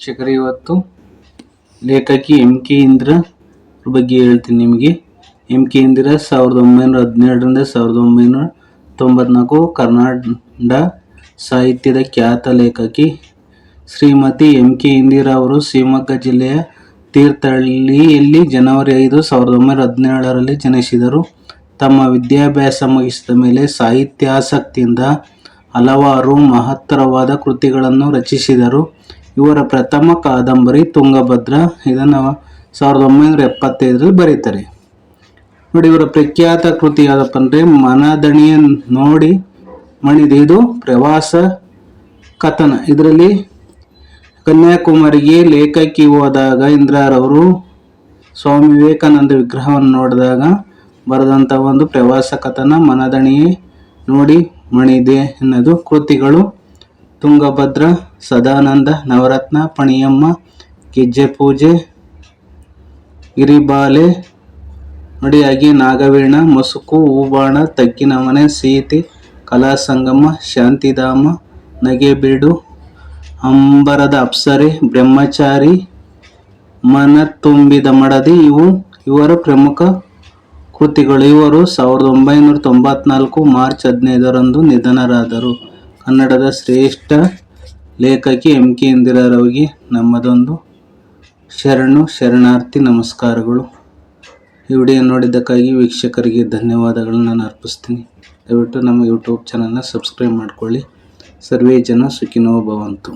ವೀಕ್ಷಕರೇ ಇವತ್ತು ಲೇಖಕಿ ಎಂ ಕೆ ಇಂದ್ರ ಬಗ್ಗೆ ಹೇಳ್ತೀನಿ ನಿಮಗೆ. ಎಂ ಕೆ ಇಂದಿರಾ ಸಾವಿರದ ಒಂಬೈನೂರ ಹದಿನೇಳರಿಂದ ಸಾವಿರದ ಒಂಬೈನೂರ ತೊಂಬತ್ನಾಲ್ಕು ಕರ್ನಾಟಕ ಸಾಹಿತ್ಯದ ಖ್ಯಾತ ಲೇಖಕಿ ಶ್ರೀಮತಿ ಎಂ ಕೆ ಇಂದಿರಾ ಅವರು ಶಿವಮೊಗ್ಗ ಜಿಲ್ಲೆಯ ತೀರ್ಥಹಳ್ಳಿಯಲ್ಲಿ ಜನವರಿ ಐದು ಸಾವಿರದ ಒಂಬೈನೂರ ಹದಿನೇಳರಲ್ಲಿ ಜನಿಸಿದರು. ತಮ್ಮ ವಿದ್ಯಾಭ್ಯಾಸ ಮುಗಿಸಿದ ಮೇಲೆ ಸಾಹಿತ್ಯಾಸಕ್ತಿಯಿಂದ ಹಲವಾರು ಮಹತ್ತರವಾದ ಕೃತಿಗಳನ್ನು ರಚಿಸಿದರು. ಇವರ ಪ್ರಥಮ ಕಾದಂಬರಿ ತುಂಗಭದ್ರ. ಇದನ್ನು ಸಾವಿರದ ಒಂಬೈನೂರ ಎಪ್ಪತ್ತೈದರಲ್ಲಿ ಬರೀತಾರೆ. ನೋಡಿ, ಇವರ ಪ್ರಖ್ಯಾತ ಕೃತಿ ಯಾವುದಪ್ಪ ಅಂದರೆ ಮನದಣಿಯ ನೋಡಿ ಮಣಿದೆ ಇದು ಪ್ರವಾಸ ಕಥನ. ಇದರಲ್ಲಿ ಕನ್ಯಾಕುಮಾರಿಗೆ ಲೇಖಕಿ ಹೋದಾಗ ಇಂದ್ರಾರವರು ಸ್ವಾಮಿ ವಿವೇಕಾನಂದ ವಿಗ್ರಹವನ್ನು ನೋಡಿದಾಗ ಬರೆದಂಥ ಒಂದು ಪ್ರವಾಸ ಕಥನ ಮನದಣಿಯೇ ನೋಡಿ ಮಣಿದೆ ಅನ್ನೋದು ಕೃತಿಗಳು. ತುಂಗಭದ್ರ, ಸದಾನಂದ, ನವರತ್ನ, ಪಣಿಯಮ್ಮ ಗೆಜ್ಜೆ ಪೂಜೆ ಗಿರಿಬಾಲೆ, ನುಡಿಯಾಗಿ ನಾಗವೀಣ, ಮಸುಕು, ಹೂಬಾಣ ತಗ್ಗಿನ ಮನೆ ಸೀತೆ, ಕಲಾಸಂಗಮ, ಶಾಂತಿಧಾಮ, ನಗೆಬೀಡು, ಅಂಬರದ ಅಪ್ಸರೆ, ಬ್ರಹ್ಮಚಾರಿ ಮನ ತುಂಬಿದ ಮಡದಿ, ಇವು ಇವರ ಪ್ರಮುಖ ಕೃತಿಗಳು. ಇವರು ಸಾವಿರದ ಒಂಬೈನೂರ ತೊಂಬತ್ನಾಲ್ಕು ಮಾರ್ಚ್ ಹದಿನೈದರಂದು ನಿಧನರಾದರು. ಕನ್ನಡದ ಶ್ರೇಷ್ಠ ಲೇಖಕಿ ಎಂ ಕೆ ಇಂದಿರಾರವರಿಗೆ ನಮ್ಮದೊಂದು ಶರಣು, ಶರಣಾರ್ಥಿ ನಮಸ್ಕಾರಗಳು. ಈ ವಿಡಿಯೋ ನೋಡಿದ್ದಕ್ಕಾಗಿ ವೀಕ್ಷಕರಿಗೆ ಧನ್ಯವಾದಗಳನ್ನು ನಾನು ಅರ್ಪಿಸ್ತೀನಿ. ದಯವಿಟ್ಟು ನಮ್ಮ ಯೂಟ್ಯೂಬ್ ಚಾನಲ್ನ ಸಬ್ಸ್ಕ್ರೈಬ್ ಮಾಡಿಕೊಳ್ಳಿ. ಸರ್ವೇ ಜನ ಸುಖಿನೋ ಭವಂತು.